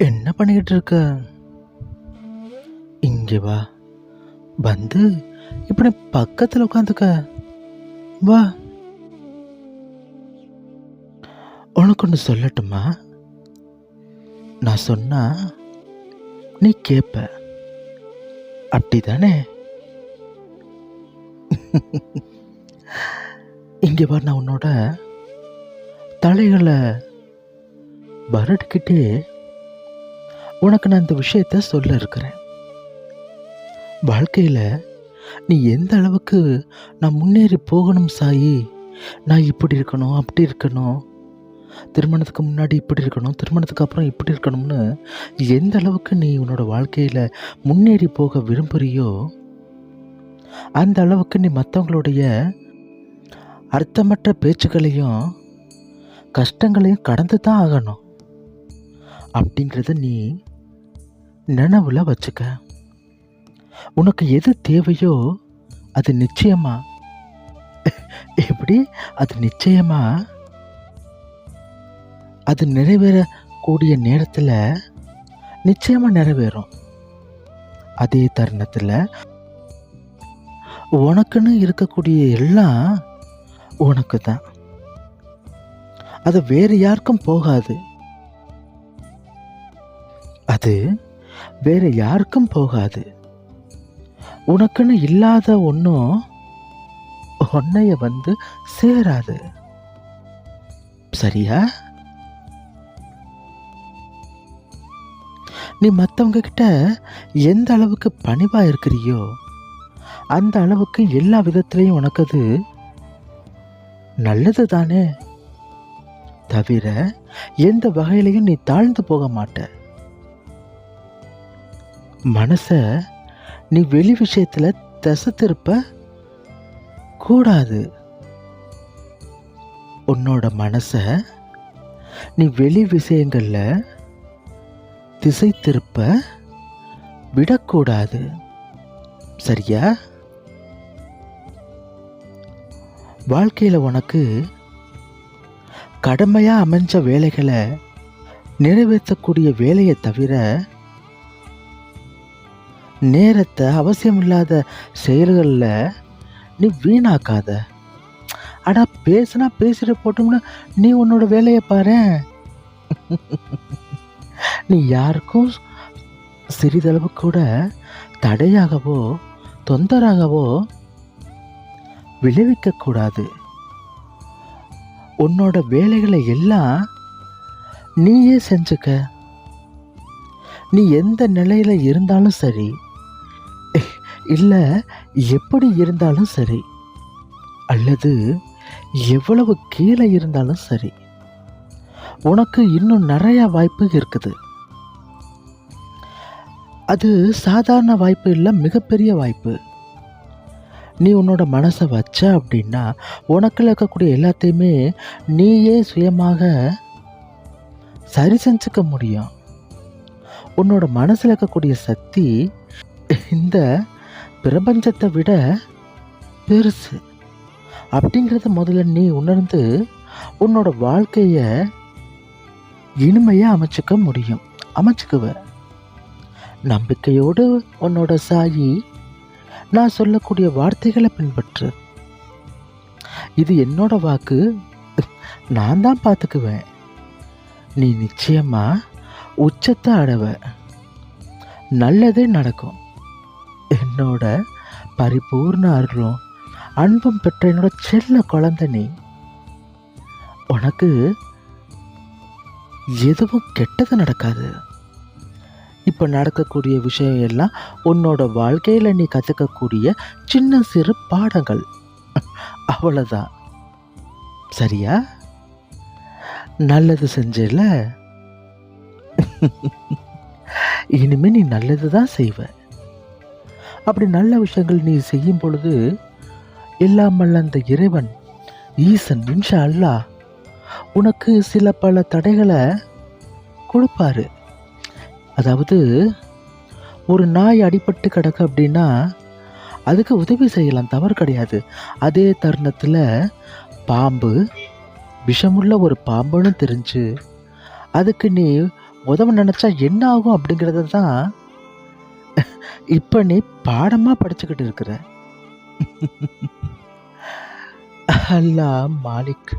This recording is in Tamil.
என்ன பண்ணிக்கிட்டு இருக்க இங்கே வா. வந்து இப்படி பக்கத்தில் உட்காந்துக்க. வா. உனக்கு ஒன்று சொல்லட்டுமா? நான் சொன்னா நீ கேட்ப அப்படிதானே? இங்கே வர நான் உன்னோட தலைகளை வருடிக்கிட்டே உனக்கு நான் இந்த விஷயத்த சொல்ல இருக்கிறேன். வாழ்க்கையில் நீ எந்த அளவுக்கு நான் முன்னேறி போகணும் சாயி? நான் இப்படி இருக்கணும் அப்படி இருக்கணும். திருமணத்துக்கு முன்னாடி இப்படி இருக்கணும் திருமணத்துக்கு அப்புறம் இப்படி இருக்கணும்னு எந்த அளவுக்கு நீ உன்னோட வாழ்க்கையில் முன்னேறி போக விரும்புகிறியோ அந்த அளவுக்கு நீ மற்றவங்களுடைய அர்த்தமற்ற பேச்சுக்களையும் கஷ்டங்களையும் கடந்து தான் ஆகணும். அப்படிங்கிறத நீ நினைவில் வச்சுக்க. உனக்கு எது தேவையோ அது நிச்சயமா. எப்படி? அது நிச்சயமாக அது நிறைவேறக்கூடிய நேரத்தில் நிச்சயமாக நிறைவேறும். அதே தருணத்தில் உனக்குன்னு இருக்கக்கூடிய எல்லாம் உனக்கு தான் அது வேறு யாருக்கும் போகாது. அது வேறு யாருக்கும் போகாது. உனக்குன்னு இல்லாத ஒன்றும் உன்னைய வந்து சேராது. சரியா? நீ மற்றவங்க கிட்ட எந்த அளவுக்கு பணிவா இருக்கிறியோ அந்த அளவுக்கு எல்லா விதத்திலையும் உனக்கு அது நல்லது தானே? தவிர எந்த வகையிலையும் நீ தாழ்ந்து போக மாட்ட. மனச நீ வெளி விஷயத்துல திசை திருப்ப கூடாது. உன்னோட மனச நீ வெளி விஷயங்கள்ல திசை திருப்ப விடக்கூடாது. சரியா? வாழ்க்கையில் உனக்கு கடமையாக அமைஞ்ச வேலைகளை நிறைவேற்றக்கூடிய வேலையை தவிர நேரத்தை அவசியமில்லாத செயல்களில் நீ வீணாக்காத. அடா பேசுனா பேசிட்டு போட்டோம்னா நீ உன்னோட வேலையை பாரு நீ யாருக்கும் சிறிதளவு கூட தடையாகவோ தொந்தராகவோ விளைவிக்கக்கூடாது. உன்னோட வேலைகளை எல்லாம் நீயே செஞ்சுக்க. நீ எந்த நிலையில் இருந்தாலும் சரி. இல்லை எப்படி இருந்தாலும் சரி. அல்லது எவ்வளவு கீழே இருந்தாலும் சரி. உனக்கு இன்னும் நிறையா வாய்ப்பு இருக்குது. அது சாதாரண வாய்ப்பு இல்லை மிகப்பெரிய வாய்ப்பு. நீ உன்னோட மனசை வச்ச அப்படின்னா உனக்குள்ள இருக்கக்கூடிய எல்லாத்தையுமே நீயே சுயமாக சரி செஞ்சுக்க முடியும். உன்னோட மனசில் இருக்கக்கூடிய சக்தி இந்த பிரபஞ்சத்தை விட பெருசு. அப்படிங்கிறத முதல்ல நீ உணர்ந்து உன்னோட வாழ்க்கையை இனிமையாக அமைச்சிக்க முடியும். அமைச்சுக்குவ. நம்பிக்கையோடு உன்னோட சாயி நான் சொல்லக்கூடிய வார்த்தைகளை பின்பற்று. இது என்னோட வாக்கு. நான் தான் பார்த்துக்குவேன். நீ நிச்சயமா உச்சத்தை அடவ. நல்லதே நடக்கும். என்னோட பரிபூர்ண அருளும் அன்பும் பெற்ற என்னோட செல்ல குழந்தை நீ. உனக்கு எதுவும் கெட்டது நடக்காது. இப்போ நடக்கக்கூடிய விஷயம் எல்லாம் உன்னோட வாழ்க்கையில் நீ கற்றுக்கக்கூடிய சின்ன சிறு பாடங்கள். அவ்வளோதான் சரியா? நல்லது செஞ்சல? இனிமே நீ நல்லது தான் செய்வ. அப்படி நல்ல விஷயங்கள் நீ செய்யும் பொழுது இல்லாமல் அந்த இறைவன் ஈசன் இன்ஷா அல்லாஹ் உனக்கு சில பல தடைகளை கொடுப்பாரு. அதாவது ஒரு நாய் அடிபட்டு கிடக்கு அப்படின்னா அதுக்கு உதவி செய்யலாம். தவறு கிடையாது. அதே தருணத்தில் பாம்பு விஷமுள்ள ஒரு பாம்புன்னு தெரிஞ்சு அதுக்கு நீ உதவ நினச்சா என்ன ஆகும் அப்படிங்கிறத தான் இப்போ நீ பாடமாக படிச்சுக்கிட்டு இருக்கிற. அல்லா மாலிக்.